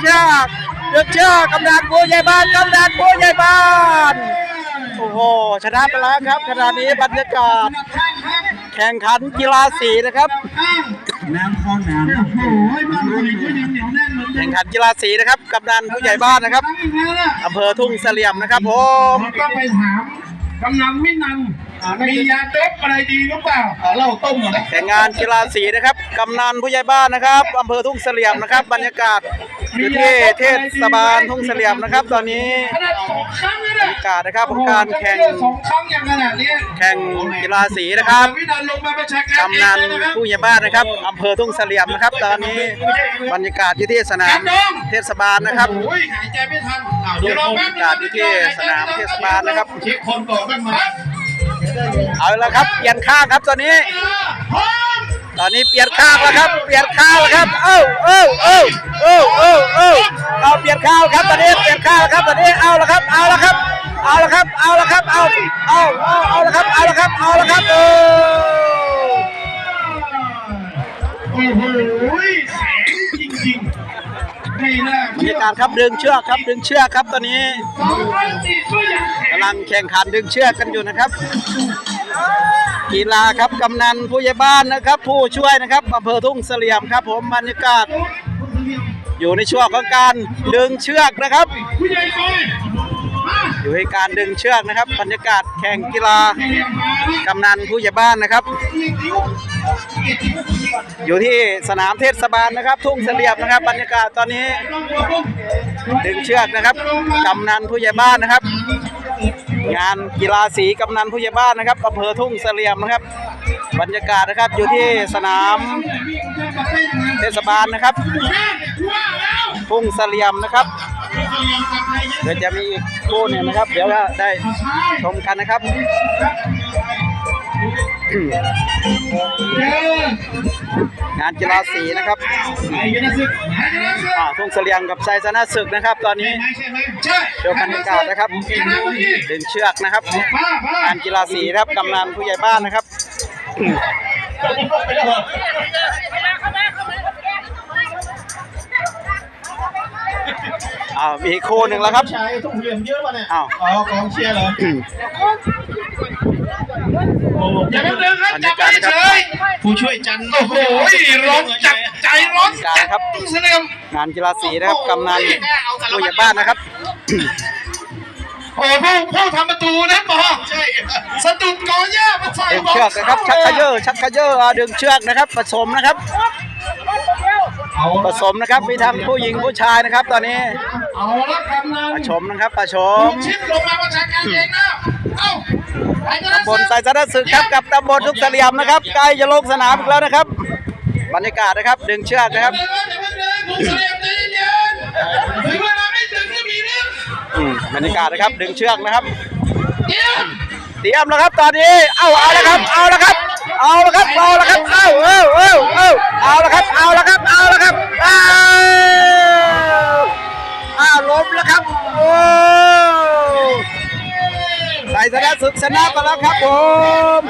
เชือกกำนันผู้ใหญ่บ้านกำนันผู้ใหญ่บ้านโอ้โหชนะไปแล้วครับขณะนี้บรรยากาศ แข่งขันกีฬาสีนะครับน้ำข้อน้ำโอ้โหบ้านใหม่ก็ยังเหนียวแน่นเหมือนเดิแข่มงขันกีฬาสีนะครับกำนันผู้ใหญ่บ้านนะครับอำเภอทุ่งเสลี่ยมนะครับผม ต้องไปถามกำนันมินัน มียาโดบอะไรดีหรือเปล่าเหล้าต้มเหรอแข่งงานกีฬาสีนะครับ กำนันผู้ใหญ่บ้านนะครับอำเภอทุ่งเสลี่ยมนะครับ บรรยากาศอยู่ที่เทศบาลทุ่งเสลี่ยมนะครับ ตอนนี้ขนาดสองครั้งเลยบรนะรยากาศนะครับของการแข่งสองครั้งอย่างขนาดนี้แข่งกีฬาสีนะครับวินันลงมาประชาการกำนันเองเลยะครับผู้ใหญ่บ้านนะครับอำเภอทุ่งเสลี่ยมนะครับ ตอนนี้บรรยากาศอยู่ที่สนามเทศบาลนะครับโอ้ยหายใจไม่ทันอ้าวเดี๋ยวรอแป๊บนึงบรรยากาศอยู่ที่สนามเทศบาลนะครับเช็คคนก่อนบ้างไหม เอาละครับเปลี่ยนข้างครับตอนนี้พร้อมตอนนี้เปลี่ยนข้างแล้วครับ เปลี่ยนข้างแล้วครับเอ้าเอ้าเอ้าเอ้าเอ้าเอ้าเอาเปลี่ยนข้างครับตอนนี้เปลี่ยนข้างแล้วครับตอนนี้เอาละครับเอาละครับ เอาละครับเอาละครับเอาเอาเอาเอาละครับเอาละครับเอาละครับโอ้โอ้โหแสงจริงๆไม่น่าบรรยากาศครับดึงเชือกครับดึงเชือกครับตอนนี้ ลังแข่งขันดึงเชือกกันอยู่นะครับ กีฬาครับกำนันผู้ใหญ่บ้านนะครับ ผู้ช่วยนะครับอำเภอทุ่งเสลี่ยมครับ ผมบรรยากาศ อยู่ในช่วงของการดึงเชือกนะครับ อยู่ในการดึงเชือกนะครับ บรรยากาศแข่งกีฬากมานะกำนันผู้ใหญ่บ้านนะครับ อยู่ที่สนามเทศบาลนะครับ ทุ่งเสลี่ยมนะครับ บรรยากาศตอนนี้ดึงเชือกนะครับ กำนันผู้ใหญ่บ้านนะครับ งานกีฬาสีกำนันผู้ใหญ่บ้านนะครับอำเภอทุ่งเสลี่ยมนะครับ บรรยากาศนะครับอยู่ที่สนามเทศบาลนะครับ ทุ่งเสลี่ยมนะครับเดี๋ยวจะมีอีกคู่เนึ่งนะครับ เดี๋ยวได้ชมกันนะครับ งานกีฬาสีนะครับไหนกันนะซึกไหนกันนะซึกอ่าทุ่งเสลี่ยมกับชัยชนะศึกนะครับ ตอนนี้ใช่ไหมใช่ไหมใช่เดี๋ยวบรรยากาศนะครับโอเคนะเมื่อกี้ดึงเชือกนะครับผ้าผ้างานกีฬาสีนะครับกำนันผู้ใหญ่บ้านนะครับอ้าวมีอีกคู่หนึ่งแล้วครับชายทุ่งเหลี่ยมเยอะป่ะเนี่ยอ้าวอ๋อกองเชียร์เหรอ อย่าเพิ่งดึงครับจับไปเฉยผู้ช่วยจันโอ้โหร้อนจับใจร้อนจัดครับตุ้งเสลี่ยมงานกีฬาสีนะครับกำนันผู้ใหญ่บ้านนะครับโอ้ผู้ผู้ทำประตูนะปอใช่สะดุดกอหญ้ามาใส่ดึงเชือกนะครับชักกระเยอะชักกระเยอะอ่าดึงเชือกนะครับผสมนะครับเอาผสมนะครับมีทั้งผู้หญิงผู้ชายนะครับ ตอนนี้เอาละกำนันผสมนะครับผสมชิดลงมาประชาการเองนะเอ้าไปกันนะ ตำบลไซชนะศึกครับกับตำบลทุกเสลี่ยมนะครับใกล้จะลงสนามอีกแล้วนะครับ บรรยากาศนะครับดึงเชือกนะครับเดี๋ยวเดี๋ยวเดี๋ยวผมเสลี่ยมใจเย็นๆถึงเวลาไม่ถึงก็มีเรื่องอืมบรรยากาศนะครับดึงเชือกนะครับเดี๋ยวเตรียมแล้วครับตอนนี้ เอาเอาแล้วครับ เอาแล้วครับ เอาแล้วครับ เอาแล้วครับ เอาเอาเอาเอาเอาแล้วครับ เอาแล้วครับ เอาแล้วครับเอาอ้าวล้มแล้วครับ โอ้ ใส่ชนะศึกชนะไปแล้วครับผม